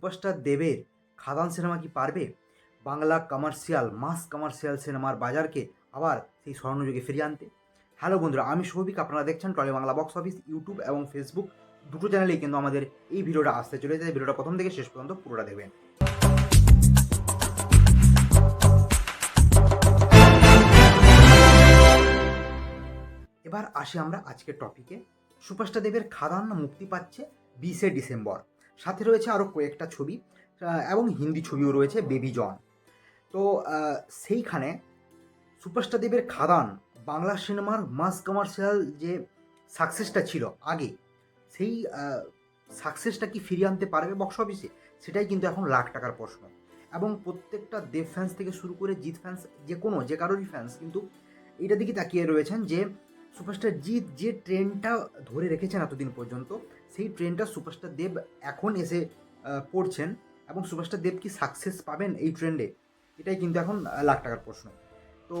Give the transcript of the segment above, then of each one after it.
Superstar দেবের খাদান cinema কি পারবে? বাংলা কমার্শিয়াল মাস কমার্শিয়াল সিনেমার বাজারকে আবার সেই স্বর্ণযুগে ফিরিয়ে আনতে। হ্যালো বন্ধুরা, আমি সৌভিক, আপনারা দেখছেন Tolly Bangla box office YouTube এবং ফেসবুক দুটো চ্যানেলেই কিন্তু আমাদের এই ভিডিওটা আসতে চলেছে। ভিডিওটা প্রথম থেকে শেষ পর্যন্ত পুরোটা দেখবেন। এবার আসি আমরা আজকের টপিকে সুপারস্টার দেবের খাদান মুক্তি পাচ্ছে বিশে ডিসেম্বর। সাথে রয়েছে আরও কয়েকটা ছবি এবং হিন্দি ছবিও রয়েছে, বেবি জন। তো সেইখানে সুপারস্টার দেবের খাদান বাংলা সিনেমার মাস কমার্শিয়াল যে সাকসেসটা ছিল আগে, সেই সাকসেসটা কি ফিরিয়ে আনতে পারবে বক্স অফিসে সেটাই কিন্তু এখন লাখ টাকার প্রশ্ন। এবং প্রত্যেকটা দেব ফ্যান্স থেকে শুরু করে জিৎ ফ্যান্স যে কোনো, যে কারোরই ফ্যান্স কিন্তু এইটার দিকে তাকিয়ে রয়েছেন যে, সুপারস্টার জিৎ যে ট্রেনটা ধরে রেখেছেন এতদিন পর্যন্ত সেই ট্রেনটা সুপারস্টার দেব এখন এসে পড়ছেন এবং সুপারস্টার দেব কি সাকসেস পাবেন এই ট্রেন্ডে? এটাই কিন্তু এখন লাখ টাকার প্রশ্ন। তো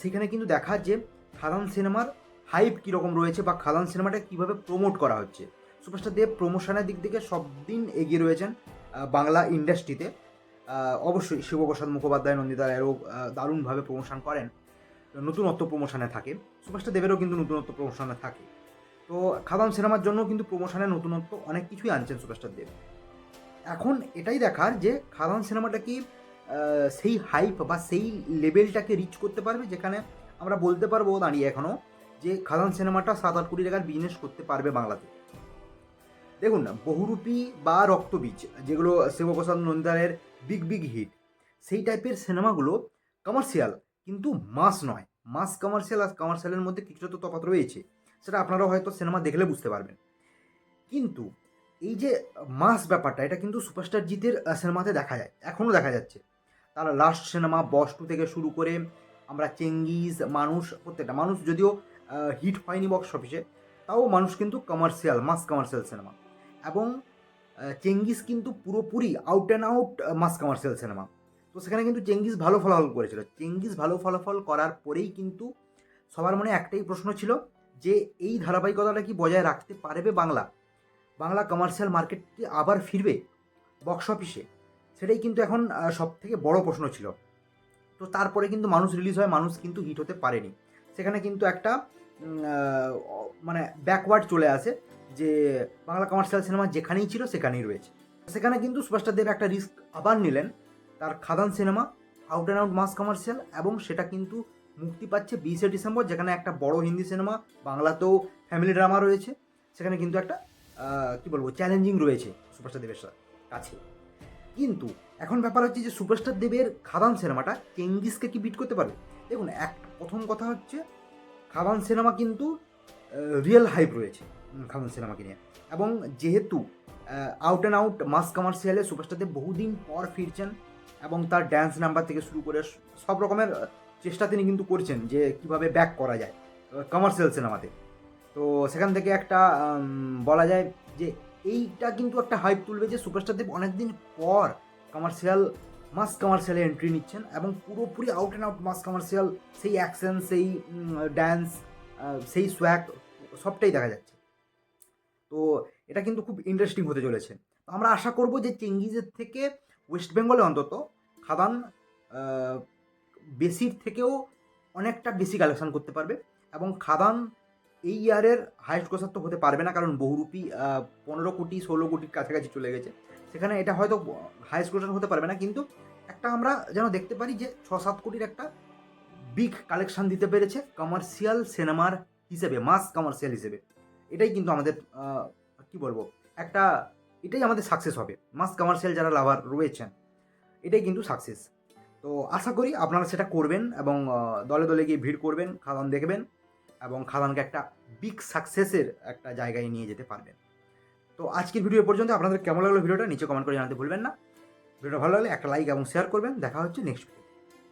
সেখানে কিন্তু দেখা যে খাদান সিনেমার হাইপ কীরকম রয়েছে বা খাদান সিনেমাটা কীভাবে প্রমোট করা হচ্ছে। সুপারস্টার দেব প্রমোশনের দিক থেকে সব দিন এগিয়ে রয়েছেন বাংলা ইন্ডাস্ট্রিতে অবশ্যই শিবপ্রসাদ মুখোপাধ্যায়, নন্দিতা রায়েরও দারুণভাবে প্রমোশন করেন। নতুনত্ব প্রমোশনে থাকে। সুপারস্টার দেবেরও কিন্তু নতুনত্ব প্রমোশনে থাকে। তো খাদান সিনেমার জন্য কিন্তু প্রমোশনে নতুনত্ব অনেক কিছুই আনছেন সুপারস্টার দেব। এখন এটাই দেখার যে খাদান সিনেমাটা কি সেই হাইপ বা সেই লেভেলটাকে রিচ করতে পারবে? যেখানে আমরা বলতে পারব দাঁড়িয়ে এখনও যে খাদান সিনেমাটা সাত আট কোটি টাকার বিজনেস করতে পারবে বাংলাতে। দেখুন না বহুরূপী বা রক্তবীজ, যেগুলো শিবপ্রসাদ নন্দারের বিগ বিগ হিট সেই টাইপের সিনেমাগুলো কমার্শিয়াল কিন্তু মাস নয়। মাস কমার্শিয়াল আর কমার্শিয়ালের মধ্যে কিছুটা তো তফাৎ রয়েছে। সেটা আপনারা হয়তো সিনেমা দেখলে বুঝতে পারবেন। কিন্তু এই যে মাস ব্যাপারটা, এটা কিন্তু সুপারস্টার জিতের সিনেমাতে দেখা যায় এখনও দেখা যাচ্ছে। তার লাস্ট সিনেমা বস টু থেকে শুরু করে আমরা চেঙ্গিজ মানুষ প্রত্যেকটা মানুষ যদিও হিট হয়নি বক্স অফিসে তাও মানুষ কিন্তু কমার্শিয়াল মাস কমার্শিয়াল সিনেমা এবং চেঙ্গিস কিন্তু পুরোপুরি out and out mass commercial cinema তো সেখানে কিন্তু চেঙ্গিস ভালো ফলাফল করেছিল। চেঙ্গিস ভালো ফলাফল করার পরেই কিন্তু সবার মনে একটাই প্রশ্ন ছিল যে এই ধারাবাহিকতাটা কি বজায় রাখতে পারবে বাংলা? বাংলা কমার্শিয়াল মার্কেটটি আবার ফিরবে বক্স অফিসে সেটাই কিন্তু এখন সব থেকে বড় প্রশ্ন ছিল। তো তারপরে কিন্তু মানুষ রিলিজ হয়, মানুষ কিন্তু হিট হতে পারেনি। সেখানে কিন্তু একটা মানে ব্যাকওয়ার্ড চলে আসে যে বাংলা কমার্শিয়াল সিনেমা যেখানেই ছিল সেখানেই রয়েছে। সেখানে কিন্তু সুপারস্টার দেব একটা রিস্ক আবার নিলেন, তার Khadaan cinema out and out mass commercial এবং সেটা কিন্তু মুক্তি পাচ্ছে বিশে ডিসেম্বর, যেখানে একটা বড় হিন্দি সিনেমা, বাংলাতেও ফ্যামিলি ড্রামা রয়েছে। সেখানে কিন্তু একটা কি বলব চ্যালেঞ্জিং রয়েছে সুপারস্টার দেবের কাছে। কিন্তু এখন ব্যাপার হচ্ছে যে সুপারস্টার দেবের খাদান সিনেমাটা চেঙ্গিসকে কি বিট করতে পারবে দেখুন, এক, প্রথম কথা হচ্ছে, খাদান সিনেমা কিন্তু রিয়েল হাইপ রয়েছে খাদান সিনেমাকে নিয়ে। এবং যেহেতু আউট অ্যান্ড আউট মাস কমার্শিয়ালে সুপারস্টার দেব বহুদিন পর ফিরছেন এবং তার ড্যান্স নাম্বার থেকে শুরু করে সব রকমের চেষ্টা তিনি কিন্তু করছেন যে কীভাবে ব্যাক করা যায় কমার্শিয়াল সিনেমাতে তো। সেখান থেকে একটা বলা যায় যে এইটা কিন্তু একটা হাইপ তুলবে যে সুপারস্টার দেব অনেকদিন পর কমার্শিয়াল মাস কমার্শিয়ালে এন্ট্রি নিচ্ছেন এবং পুরোপুরি out and out mass commercial সেই অ্যাকশন সেই ড্যান্স সেই সোয়াক সবটাই দেখা যাচ্ছে। তো এটা কিন্তু খুব ইন্টারেস্টিং হতে চলেছে। আমরা আশা করব যে চেঙ্গিজের থেকে ওয়েস্ট বেঙ্গলে অন্তত খাদান বেশির থেকেও অনেকটা বেশি কালেকশন করতে পারবে এবং খাদান এই ইয়ারের হাইস্ট গ্রোসার তো হতে পারবে না, কারণ বহুরূপী পনেরো কোটি, ষোলো কোটির কাছাকাছি চলে গেছে। সেখানে এটা হয়তো হাইস্ট গ্রোসার হতে পারবে না, কিন্তু একটা আমরা যেন দেখতে পারি যে ছ সাত কোটির একটা বিগ কালেকশন দিতে পেরেছে কমার্শিয়াল সিনেমার হিসেবে মাস কমার্শিয়াল হিসেবে। এটাই কিন্তু আমাদের কি বলব, একটা, এটাই আমাদের সাকসেস হবে। মাস কমার্শিয়াল যারা লাভার রয়েছেন, এটাই কিন্তু সাকসেস তো আশা করি আপনারা সেটা করবেন এবং দলে দলে গিয়ে ভিড় করবেন, খাদান দেখবেন এবং খাদানকে একটা বিগ সাকসেসের একটা জায়গায় নিয়ে যেতে পারবেন। তো আজকের ভিডিও পর্যন্ত আপনাদের কেমন লাগল ভিডিওটা নিচে কমেন্ট করে জানাতে ভুলবেন না। ভিডিওটা ভালো লাগলে একটা লাইক এবং শেয়ার করবেন। দেখা হচ্ছে নেক্সট ভিডিও